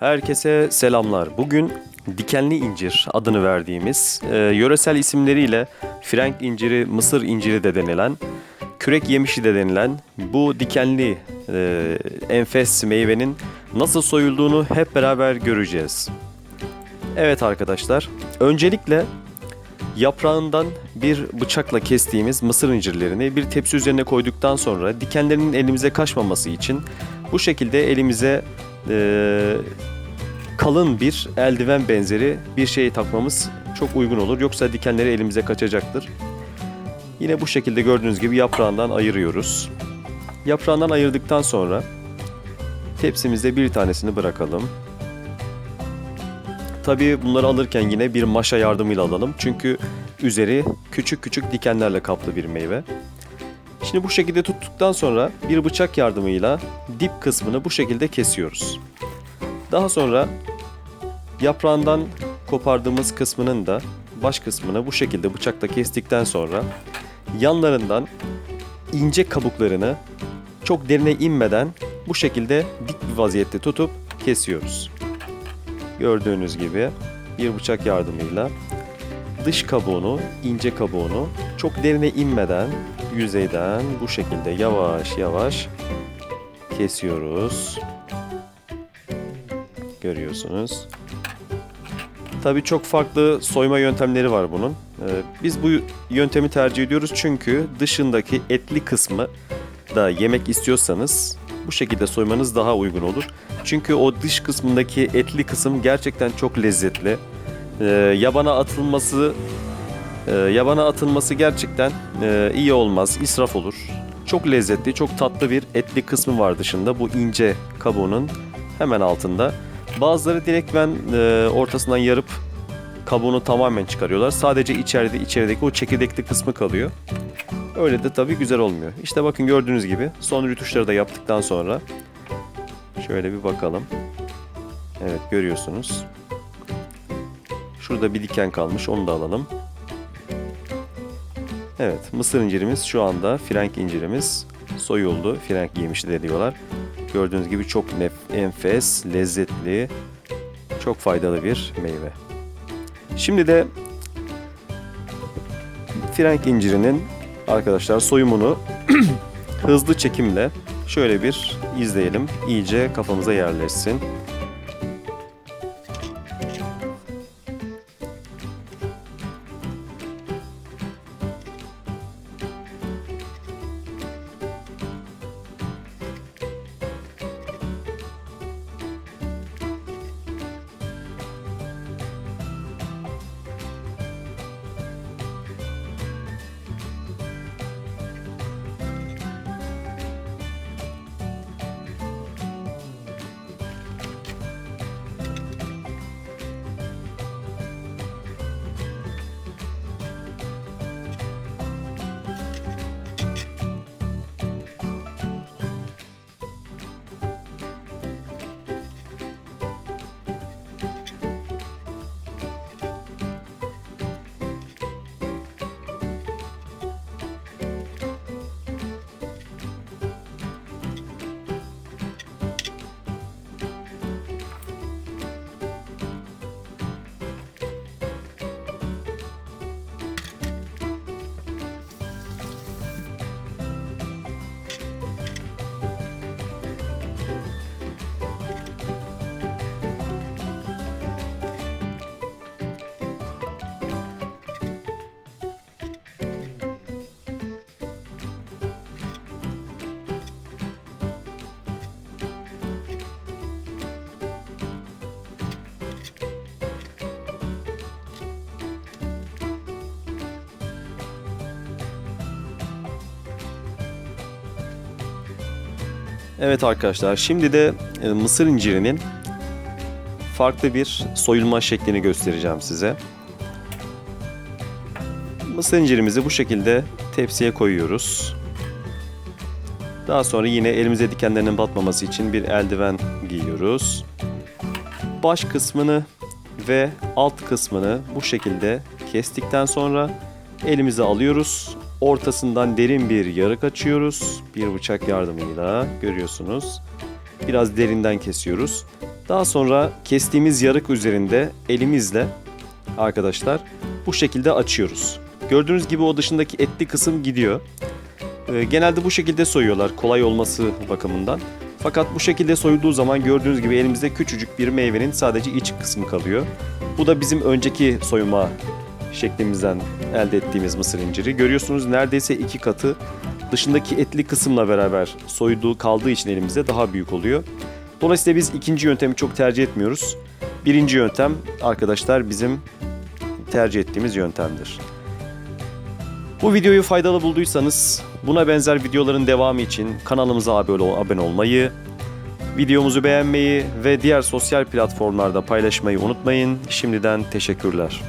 Herkese selamlar. Bugün dikenli incir adını verdiğimiz, e, yöresel isimleriyle Frank inciri, Mısır inciri de denilen, kürek yemişi de denilen bu dikenli e, enfes meyvenin nasıl soyulduğunu hep beraber göreceğiz. Evet arkadaşlar, öncelikle yaprağından bir bıçakla kestiğimiz mısır incirlerini bir tepsi üzerine koyduktan sonra dikenlerinin elimize kaçmaması için bu şekilde elimize e, kalın bir eldiven benzeri bir şey takmamız çok uygun olur. Yoksa dikenleri elimize kaçacaktır. Yine bu şekilde gördüğünüz gibi yaprağından ayırıyoruz. Yaprağından ayırdıktan sonra tepsimizde bir tanesini bırakalım. Tabii bunları alırken yine bir maşa yardımıyla alalım. Çünkü üzeri küçük küçük dikenlerle kaplı bir meyve. Şimdi bu şekilde tuttuktan sonra bir bıçak yardımıyla dip kısmını bu şekilde kesiyoruz. Daha sonra yaprağından kopardığımız kısmının da baş kısmını bu şekilde bıçakla kestikten sonra yanlarından ince kabuklarını çok derine inmeden bu şekilde dik bir vaziyette tutup kesiyoruz. Gördüğünüz gibi bir bıçak yardımıyla dış kabuğunu, ince kabuğunu çok derine inmeden yüzeyden bu şekilde yavaş yavaş kesiyoruz. Görüyorsunuz. Tabii çok farklı soyma yöntemleri var bunun. Ee, Biz bu yöntemi tercih ediyoruz çünkü dışındaki etli kısmı da yemek istiyorsanız bu şekilde soymanız daha uygun olur. Çünkü o dış kısmındaki etli kısım gerçekten çok lezzetli. Ee, Yabana atılması e, yabana atılması gerçekten e, iyi olmaz, israf olur. Çok lezzetli, çok tatlı bir etli kısmı var dışında. Bu ince kabuğunun hemen altında. Bazıları direkt ben e, ortasından yarıp kabuğunu tamamen çıkarıyorlar. Sadece içeride içerideki o çekirdekli kısmı kalıyor. Öyle de tabii güzel olmuyor. İşte bakın gördüğünüz gibi son rütuşları da yaptıktan sonra şöyle bir bakalım. Evet görüyorsunuz. Şurada bir diken kalmış onu da alalım. Evet mısır incirimiz şu anda Frank incirimiz soyuldu. Frank yemişi de diyorlar. Gördüğünüz gibi çok nef- enfes, lezzetli, çok faydalı bir meyve. Şimdi de Frank incirinin arkadaşlar soyumunu hızlı çekimle şöyle bir izleyelim. İyice kafamıza yerleşsin. Evet arkadaşlar şimdi de e, mısır incirinin farklı bir soyulma şeklini göstereceğim size. Mısır incirimizi bu şekilde tepsiye koyuyoruz. Daha sonra yine elimize dikenlerinin batmaması için bir eldiven giyiyoruz. Baş kısmını ve alt kısmını bu şekilde kestikten sonra elimize alıyoruz. Ortasından derin bir yarık açıyoruz. Bir bıçak yardımıyla görüyorsunuz. Biraz derinden kesiyoruz. Daha sonra kestiğimiz yarık üzerinde elimizle arkadaşlar bu şekilde açıyoruz. Gördüğünüz gibi o dışındaki etli kısım gidiyor. Ee, genelde bu şekilde soyuyorlar kolay olması bakımından. Fakat bu şekilde soyulduğu zaman gördüğünüz gibi elimizde küçücük bir meyvenin sadece iç kısmı kalıyor. Bu da bizim önceki soyuma şeklimizden elde ettiğimiz mısır inciri. Görüyorsunuz neredeyse iki katı dışındaki etli kısımla beraber soyduğu kaldığı için elimizde daha büyük oluyor. Dolayısıyla biz ikinci yöntemi çok tercih etmiyoruz. Birinci yöntem arkadaşlar bizim tercih ettiğimiz yöntemdir. Bu videoyu faydalı bulduysanız buna benzer videoların devamı için kanalımıza abone ol- abone olmayı, videomuzu beğenmeyi ve diğer sosyal platformlarda paylaşmayı unutmayın. Şimdiden teşekkürler.